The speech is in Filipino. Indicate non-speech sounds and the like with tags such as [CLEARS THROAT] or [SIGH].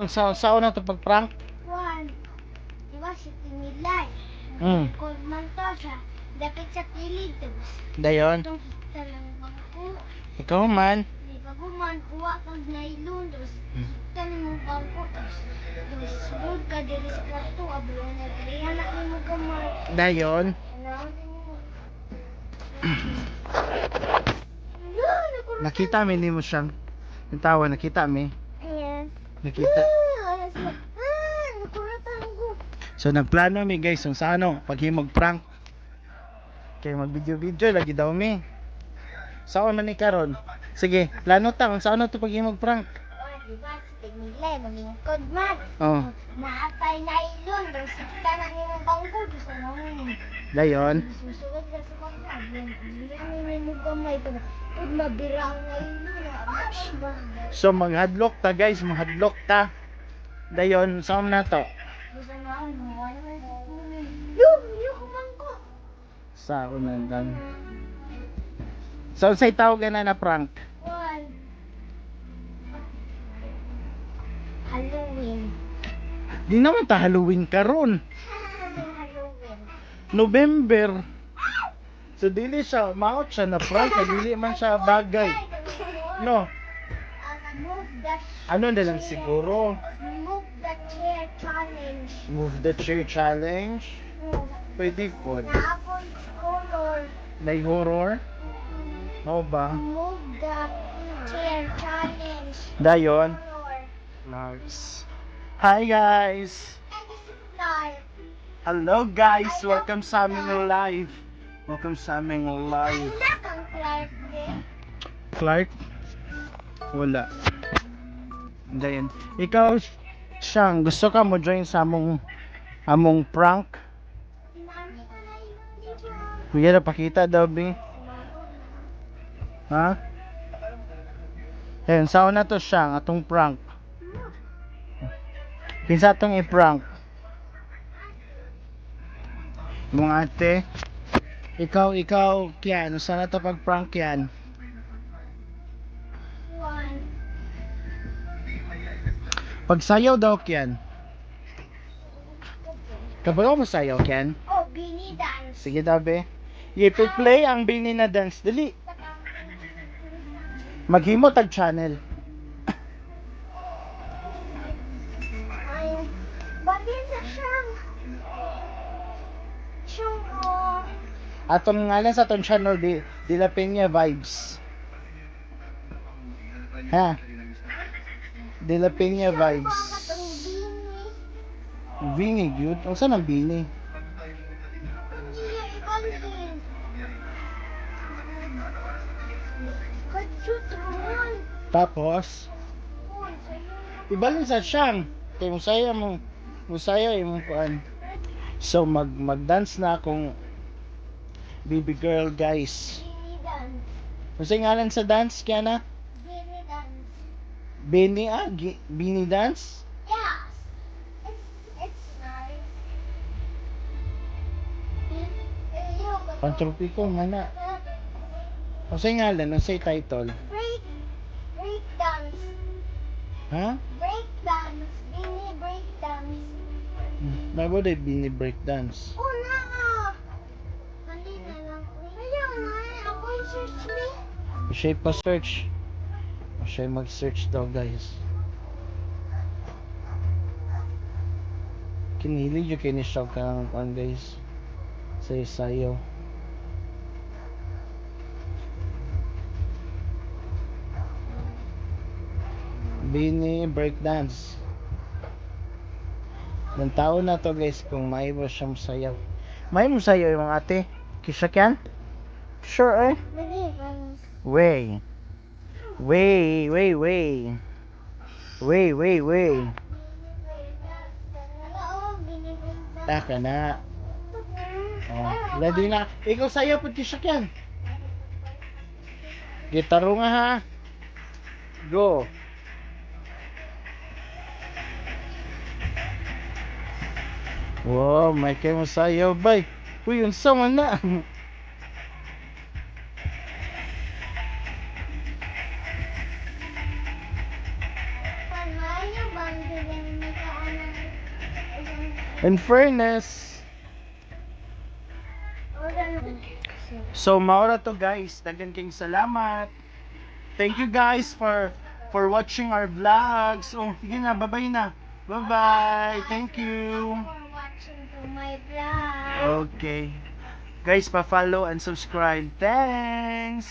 Ang sa sao na to pag prank? Juan, di ba si Timilay? Mm. Cold man to siya. Dapat sa kilid. Tapos Dayon. itong kita lang bangko. Ikaw man. Di ba guman, kuha kang nailon. Tapos Hmm. kita ni mo bangko. Tapos tapos sunod ka diri sa kwarto. Ablo na diri. Anak ni mo gamay. Dayon. Ano? Ano? [CLEARS THROAT] Nakurot. Nakita mi ni mo siyang tawa nakita mi. Nakita. So nagplano mi guys kung sa ano paghimog prank. Kay mag video video lagi daw mi. Saan man ni karon? Sige, plano ta kung saan to paghimog prank. Oh. Oh, Naapay na ilon, sikta na ni mong bangko, gusto mo dayon. Susunod na sa mga. Hindi ni mo gamay pa. Pag mabirang na ilon? So maghadlok ta guys, maghadlok ta. Dayon, saan na to? Sa unang gang. So say tawag na na prank. Halloween. Di naman ta Halloween karon. [LAUGHS] November. So dili siya maot siya na prank, dili man siya bagay. No, Move the, ano na lang siguro. move the chair challenge. Move the chair challenge. Move. Pwede po. Naapon color. Nay horror. Mo ba? Move the chair challenge. Dayon. Color. Nice. Hi guys. Live. Hello guys, welcome sa aming live. Welcome sa aming live. Wala kang Clark din. Clark? Wala. Dayon. Ikaw, siyang, gusto ka mo join sa among among prank? Kuya, napakita daw, Bing. Ha? Ayun, saan na to siyang, atong prank. Pinsa atong i-prank. Mga ate, ikaw, ikaw, Kian, saan na to pag-prank yan? Pagsayaw daw, Kian. Kapag ako masayaw, Kian, Oh, Bini dance. sige daw, be. I-play ang bini na dance, dali. Maghimo tag channel. Bagay na siyang. Siyang, oh. Atong ngalan sa atong channel di Dila Peña Vibes. Ha? Dila Peña Vibes. Bini. Bini gyud. Unsa nang bini? Tapos ibalin sa siyang. Kay musaya mo musaya imong kuan. So mag mag-dance na akong baby girl guys. Unsa ngalan sa dance kaya na? Bini ah, gi- bini dance? Yes. It's, it's nice. Eh, Pantropiko nga na. Unsa ngalan? Unsa title? Break, break dance. Ha? Break dance. Bini break dance. Bago day bini break dance. Oh, na! Mali na lang. Ayaw nga. Ako yung search me. Siya pa search. Siya mag-search daw guys. Kinilig yung kini siya ka ng kuan guys. Sa isayo. Bini break dance. Ng taon na to guys kung may mo siyang sayaw. May mo sayaw yung ate. Kisha kyan? Sure eh. Way. Way, way, way. Way, way, way. Taka na. Oh, ready na. Ikaw sayo pud kisya kyan. Gitaro nga ha. Go. Wow, may kayo sayaw bay. Uy, unsa man na. [LAUGHS] In fairness, So maura to guys, daghan king salamat. Thank you guys for for watching our vlogs. Oh, sige na, bye-bye na. Bye-bye. Thank you. For watching to my vlog. Okay. Guys, pa-follow and subscribe. Thanks.